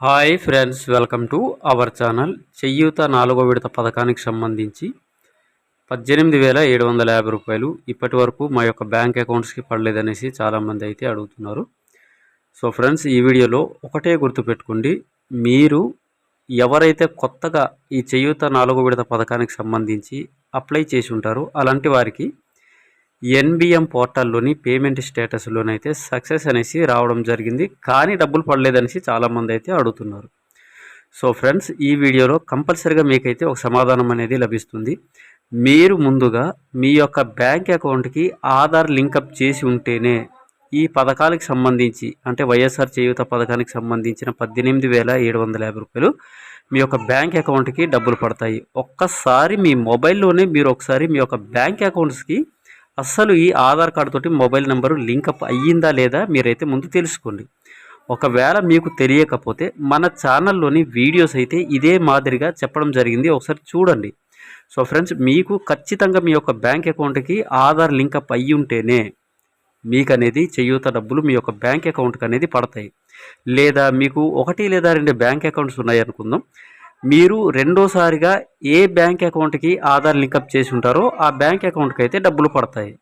Hi friends welcome to our channel. Cheyutha నాలుగో విడత పథకానికి సంబంధించి పద్దెనిమిది వేల ఏడు వందల యాభై రూపాయలు ఇప్పటి వరకు మా యొక్క బ్యాంక్ అకౌంట్స్కి పడలేదనేసి చాలామంది అయితే అడుగుతున్నారు. సో ఫ్రెండ్స్ ఈ వీడియోలో ఒకటే గుర్తుపెట్టుకోండి మీరు ఎవరైతే కొత్తగా ఈ చెయ్యూత నాలుగో విడత పథకానికి సంబంధించి అప్లై చేసి ఉంటారో అలాంటి వారికి ఎన్బిఎం పోర్టల్లోని పేమెంట్ స్టేటస్లోనైతే సక్సెస్ అనేసి రావడం జరిగింది. కానీ డబ్బులు పడలేదనేసి చాలామంది అయితే అడుగుతున్నారు. సో ఫ్రెండ్స్ ఈ వీడియోలో కంపల్సరిగా మీకైతే ఒక సమాధానం అనేది లభిస్తుంది. మీరు ముందుగా మీ యొక్క బ్యాంక్ అకౌంట్కి ఆధార్ లింకప్ చేసి ఉంటేనే ఈ పథకాలకు సంబంధించి అంటే వైఎస్ఆర్ చేయూత పథకానికి సంబంధించిన పద్దెనిమిది వేల ఏడు వందల యాభై రూపాయలు మీ యొక్క బ్యాంక్ అకౌంట్కి డబ్బులు పడతాయి. ఒక్కసారి మీ మొబైల్లోనే మీరు ఒకసారి మీ యొక్క బ్యాంక్ అకౌంట్స్కి అస్సలు ఈ ఆధార్ కార్డు తోటి మొబైల్ నెంబరు లింకప్ అయ్యిందా లేదా మీరైతే ముందు తెలుసుకోండి. ఒకవేళ మీకు తెలియకపోతే మన ఛానల్లోని వీడియోస్ అయితే ఇదే మాదిరిగా చెప్పడం జరిగింది. ఒకసారి చూడండి. సో ఫ్రెండ్స్ మీకు ఖచ్చితంగా మీ యొక్క బ్యాంక్ అకౌంట్కి ఆధార్ లింకప్ అయ్యి ఉంటేనే మీకు అనేది చేయూత డబ్బులు మీ యొక్క బ్యాంక్ అకౌంట్కి అనేది పడతాయి. లేదా మీకు ఒకటి లేదా రెండు బ్యాంక్ అకౌంట్స్ ఉన్నాయి అనుకుందాం మీరు రెండోసారిగా ఏ బ్యాంక్ అకౌంట్కి ఆధార్ లింకప్ చేసి ఉంటారో ఆ బ్యాంక్ అకౌంట్కి అయితే డబ్బులు పడతాయి.